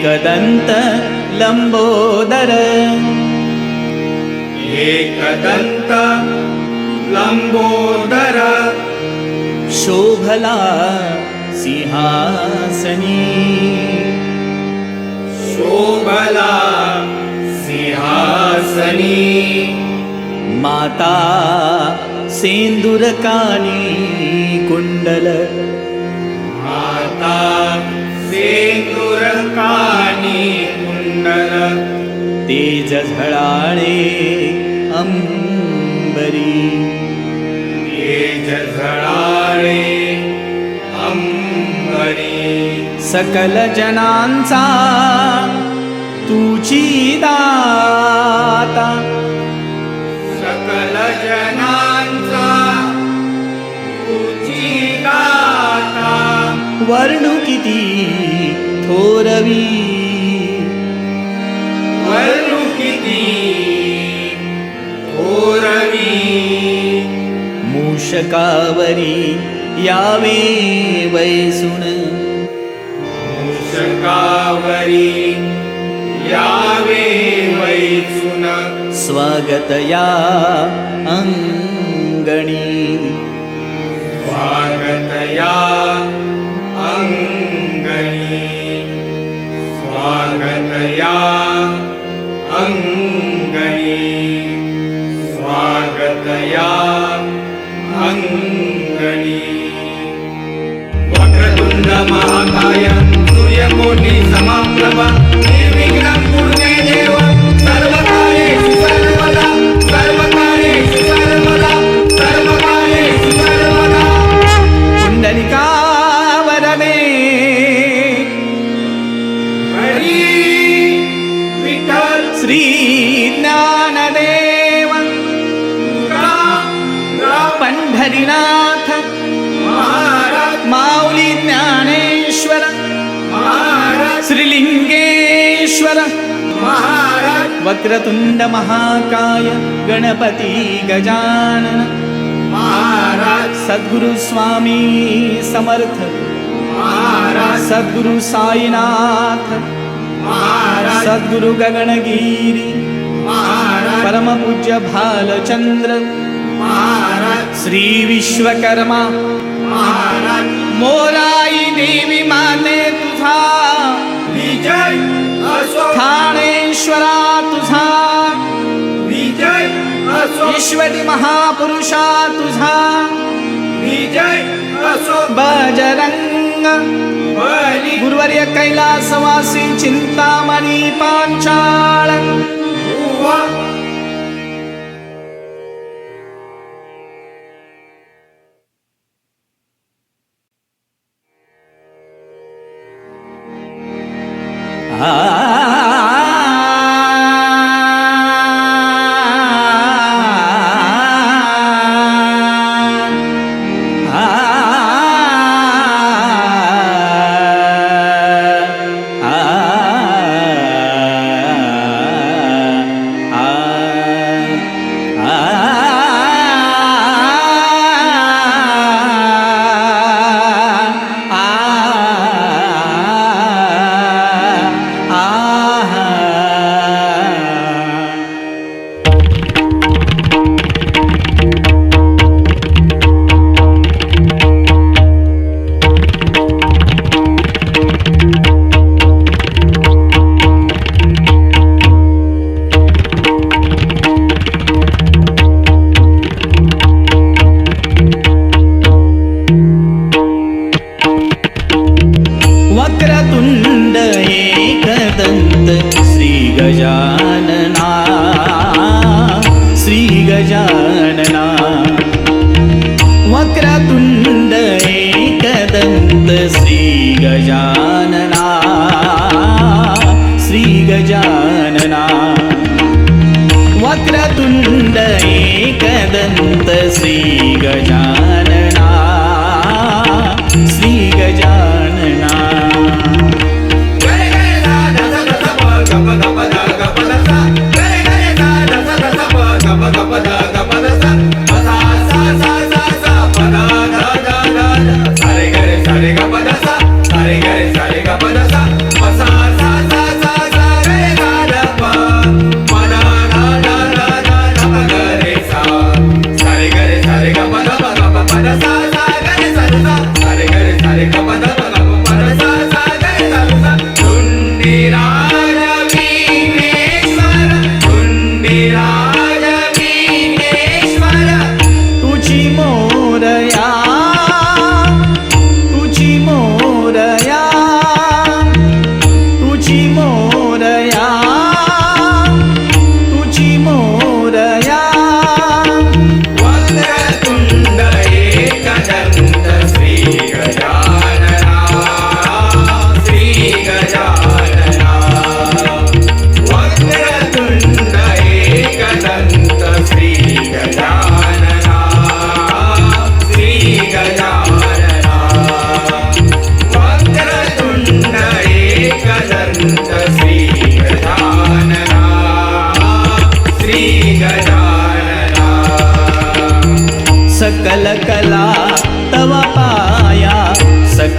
एकदन्त लम्बोदर एकदन्त लम्बोदर शोभला सिंहासनी शोभला सिंहासनी माता सेन्दुरकानी कुण्डल सेन्दुरकानी कुण्डल तेज झळाळे अंबरी. तेज झळाळे अंबरी. सकल जनांचा तुची दाता. सकल जनांचा तुझी दाता. वर्णू किती थोरवी वर्णू किती थोरवी मूषकावरी यावे वैसुण मूषकावरी यावे वैसुन स्वागतया अंगणी स्वागतया श्रीलिंगेश्वर महाराज वक्रतुंड महाकाय गणपती गजानन महाराज सद्गुरु स्वामी समर्थ महाराज सद्गुरु साईनाथ महाराज सद्गुरु गगनगिरी महाराज परमपूज्य भालचंद्र महाराज श्री विश्वकर्मा महाराज मोराई देवी ठाणेश्वरा तुझा. विजय असो. ईश्वरी महापुरुषा तुझा. विजय असो. बजरंग. बली. गुरुवर्य कैलासवासी चिंतामणी पांचाळ.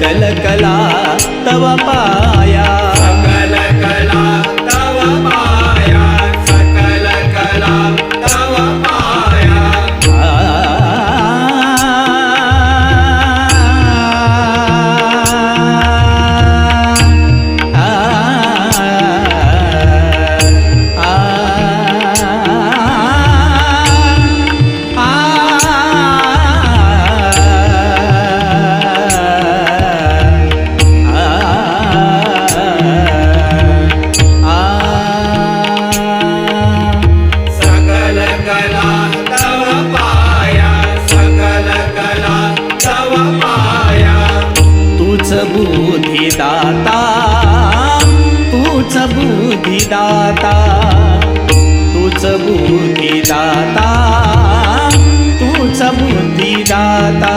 कलकला तव पाया दाता तूच भूती दाता तूच भूती दाता